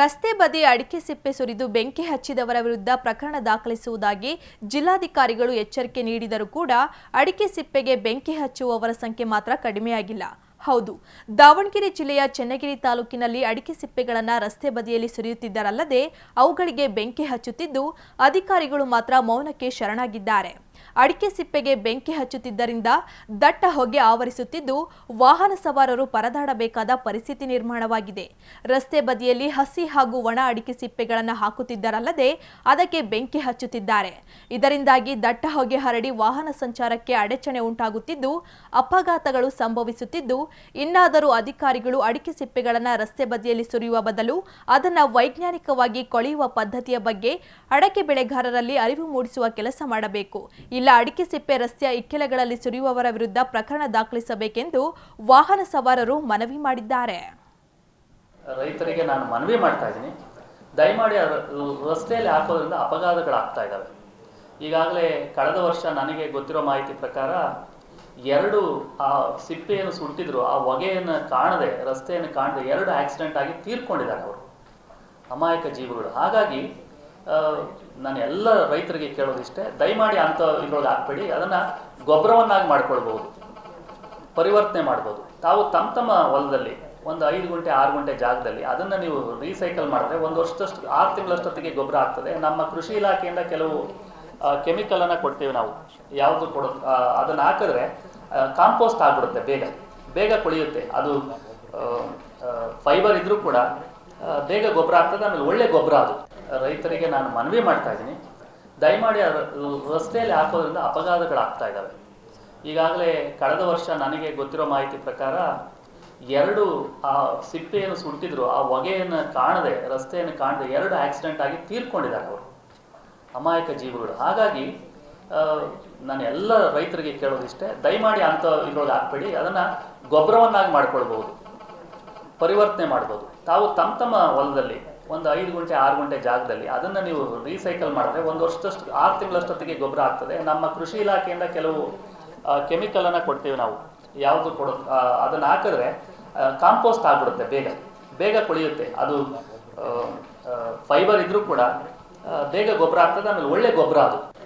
ರಸ್ತೆ ಬದಿ ಅಡಿಕೆ ಸಿಪ್ಪೆ ಸುರಿದು ಬೆಂಕಿ ಹಚ್ಚಿದವರ ವಿರುದ್ಧ ಪ್ರಕರಣ ದಾಖಲಿಸುವುದಾಗಿ ಜಿಲ್ಲಾಧಿಕಾರಿಗಳು ಎಚ್ಚರಿಕೆ ನೀಡಿದರೂ ಕೂಡ ಅಡಿಕೆ ಸಿಪ್ಪೆಗೆ ಬೆಂಕಿ ಹಚ್ಚುವವರ ಸಂಖ್ಯೆ ಮಾತ್ರ ಕಡಿಮೆಯಾಗಿಲ್ಲ. ಹೌದು, ದಾವಣಗೆರೆ ಜಿಲ್ಲೆಯ ಚನ್ನಗಿರಿ ತಾಲೂಕಿನಲ್ಲಿ ಅಡಿಕೆ ಸಿಪ್ಪೆಗಳನ್ನು ರಸ್ತೆ ಬದಿಯಲ್ಲಿ ಸುರಿಯುತ್ತಿದ್ದರಲ್ಲದೆ ಅವುಗಳಿಗೆ ಬೆಂಕಿ ಹಚ್ಚುತ್ತಿದ್ದು, ಅಧಿಕಾರಿಗಳು ಮಾತ್ರ ಮೌನಕ್ಕೆ ಶರಣಾಗಿದ್ದಾರೆ. ಅಡಿಕೆ ಸಿಪ್ಪೆಗೆ ಬೆಂಕಿ ಹಚ್ಚುತ್ತಿದ್ದರಿಂದ ದಟ್ಟ ಹೊಗೆ ಆವರಿಸುತ್ತಿದ್ದು ವಾಹನ ಸವಾರರು ಪರದಾಡಬೇಕಾದ ಪರಿಸ್ಥಿತಿ ನಿರ್ಮಾಣವಾಗಿದೆ. ರಸ್ತೆ ಬದಿಯಲ್ಲಿ ಹಸಿ ಹಾಗೂ ಒಣ ಅಡಿಕೆ ಸಿಪ್ಪೆಗಳನ್ನು ಹಾಕುತ್ತಿದ್ದರಲ್ಲದೆ ಅದಕ್ಕೆ ಬೆಂಕಿ ಹಚ್ಚುತ್ತಿದ್ದಾರೆ. ಇದರಿಂದಾಗಿ ದಟ್ಟ ಹೊಗೆ ಹರಡಿ ವಾಹನ ಸಂಚಾರಕ್ಕೆ ಅಡಚಣೆ ಉಂಟಾಗುತ್ತಿದ್ದು ಅಪಘಾತಗಳು ಸಂಭವಿಸುತ್ತಿದ್ದು ಇನ್ನಾದರೂ ಅಧಿಕಾರಿಗಳು ಅಡಿಕೆ ಸಿಪ್ಪೆಗಳನ್ನು ರಸ್ತೆ ಬದಿಯಲ್ಲಿ ಸುರಿಯುವ ಬದಲು ಅದನ್ನು ವೈಜ್ಞಾನಿಕವಾಗಿ ಕೊಳೆಯುವ ಪದ್ಧತಿಯ ಬಗ್ಗೆ ಅಡಕೆ ಬೆಳೆಗಾರರಲ್ಲಿ ಅರಿವು ಮೂಡಿಸುವ ಕೆಲಸ ಮಾಡಬೇಕು. ಇಲ್ಲ ಅಡಿಕೆ ಸಿಪ್ಪೆ ರಸ್ತೆಯ ಇಕ್ಕೆಲೆಗಳಲ್ಲಿ ಸುರಿಯುವವರ ವಿರುದ್ಧ ಪ್ರಕರಣ ದಾಖಲಿಸಬೇಕೆಂದು ವಾಹನ ಸವಾರರು ಮನವಿ ಮಾಡಿದ್ದಾರೆ. ರೈತರಿಗೆ ನಾನು ಮನವಿ ಮಾಡ್ತಾ ಇದ್ದೀನಿ. ದಯಮಾಡಿ ರಸ್ತೆಯಲ್ಲಿ ಹಾಕೋದ್ರಿಂದ ಅಪಘಾತಗಳಾಗ್ತಾ ಇದ್ದಾವೆ ಈಗಾಗಲೇ ಕಳೆದ ವರ್ಷ ನನಗೆ ಗೊತ್ತಿರೋ ಮಾಹಿತಿ ಪ್ರಕಾರ ಎರಡು ಆ ಸಿಪ್ಪೆಯನ್ನು ಸುಟ್ಟಿದ್ರು ಆ ಹೊಗೆಯನ್ನು ಕಾಣದೆ, ರಸ್ತೆಯನ್ನು ಕಾಣದೆ ಎರಡು ಆಕ್ಸಿಡೆಂಟ್ ಆಗಿ ತೀರ್ಕೊಂಡಿದ್ದಾರೆ ಅವರು. ಅಮಾಯಕ ಜೀವಗಳು. ಹಾಗಾಗಿ ನಾನು ಎಲ್ಲ ರೈತರಿಗೆ ಕೇಳೋದಿಷ್ಟೇ, ದಯಮಾಡಿ ಅಂತ ಇದ್ರೊಳಗೆ ಹಾಕ್ಬೇಡಿ, ಅದನ್ನು ಗೊಬ್ಬರವನ್ನಾಗಿ ಮಾಡ್ಕೊಳ್ಬೋದು, ಪರಿವರ್ತನೆ ಮಾಡ್ಬೋದು. ತಾವು ತಮ್ಮ ತಮ್ಮ ಹೊಲದಲ್ಲಿ, ಒಂದು ಐದು ಗಂಟೆ, ಆರು ಗಂಟೆ ಜಾಗದಲ್ಲಿ ಅದನ್ನು ನೀವು ರೀಸೈಕಲ್ ಮಾಡಿದ್ರೆ ಒಂದು ವರ್ಷದಷ್ಟು, ಆರು ತಿಂಗಳಷ್ಟೊತ್ತಿಗೆ ಗೊಬ್ಬರ ಆಗ್ತದೆ. ನಮ್ಮ ಕೃಷಿ ಇಲಾಖೆಯಿಂದ ಕೆಲವು ಕೆಮಿಕಲನ್ನು ಕೊಡ್ತೀವಿ ನಾವು. ಯಾವುದು ಕೊಡೋ ಅದನ್ನು ಹಾಕಿದ್ರೆ ಕಾಂಪೋಸ್ಟ್ ಆಗಿಬಿಡುತ್ತೆ ಬೇಗ. ಬೇಗ ಕೊಳೆಯುತ್ತೆ. ಅದು ಫೈಬರ್ ಇದ್ರೂ ಕೂಡ ಬೇಗ ಗೊಬ್ಬರ ಆಗ್ತದೆ, ಆಮೇಲೆ ಒಳ್ಳೆ ಗೊಬ್ಬರ ಅದು. ರೈತರಿಗೆ ನಾನು ಮನವಿ ಮಾಡ್ತಾ ಇದ್ದೀನಿ. ದಯಮಾಡಿ ರಸ್ತೆಯಲ್ಲಿ ಹಾಕೋದ್ರಿಂದ ಅಪಘಾತಗಳಾಗ್ತಾ ಇದ್ದಾವೆ. ಈಗಾಗಲೇ ಕಳೆದ ವರ್ಷ ನನಗೆ ಗೊತ್ತಿರೋ ಮಾಹಿತಿ ಪ್ರಕಾರ ಎರಡು ಆ ಸಿಪ್ಪೆಯನ್ನು ಸುಡ್ತಿದ್ರು. ಆ ಹೊಗೆಯನ್ನು ಕಾಣದೆ, ರಸ್ತೆಯನ್ನು ಕಾಣದೆ ಎರಡು ಆಕ್ಸಿಡೆಂಟ್ ಆಗಿ ತೀರ್ಕೊಂಡಿದ್ದಾರೆ ಅವರು. ಅಮಾಯಕ ಜೀವಗಳು. ಹಾಗಾಗಿ ನಾನು ಎಲ್ಲ ರೈತರಿಗೆ ಕೇಳೋದಿಷ್ಟೇ ದಯಮಾಡಿ ಅಂಥ ಇದ್ರೊಳಗೆ ಹಾಕ್ಬೇಡಿ. ಅದನ್ನು ಗೊಬ್ಬರವನ್ನಾಗಿ ಮಾಡ್ಕೊಳ್ಬಹುದು. ಪರಿವರ್ತನೆ ಮಾಡ್ಬೋದು. ತಾವು ತಮ್ಮ ತಮ್ಮ ಹೊಲದಲ್ಲಿ ಒಂದು ಐದು ಗಂಟೆ, ಆರು ಗಂಟೆ ಜಾಗದಲ್ಲಿ ಅದನ್ನು ನೀವು ರೀಸೈಕಲ್ ಮಾಡಿದ್ರೆ ಒಂದು ವರ್ಷದಷ್ಟು, ಆರು ತಿಂಗಳಷ್ಟೊತ್ತಿಗೆ ಗೊಬ್ಬರ ಆಗ್ತದೆ. ನಮ್ಮ ಕೃಷಿ ಇಲಾಖೆಯಿಂದ ಕೆಲವು ಕೆಮಿಕಲನ್ನು ಕೊಡ್ತೀವಿ ನಾವು. ಯಾವುದು ಕೊಡೋ ಅದನ್ನು ಹಾಕಿದ್ರೆ ಕಾಂಪೋಸ್ಟ್ ಆಗಿಬಿಡುತ್ತೆ ಬೇಗ. ಬೇಗ ಕೊಳೆಯುತ್ತೆ. ಅದು ಫೈಬರ್ ಇದ್ರೂ ಕೂಡ ಬೇಗ ಗೊಬ್ಬರ ಆಗ್ತದೆ, ಆಮೇಲೆ ಒಳ್ಳೆ ಗೊಬ್ಬರ ಅದು.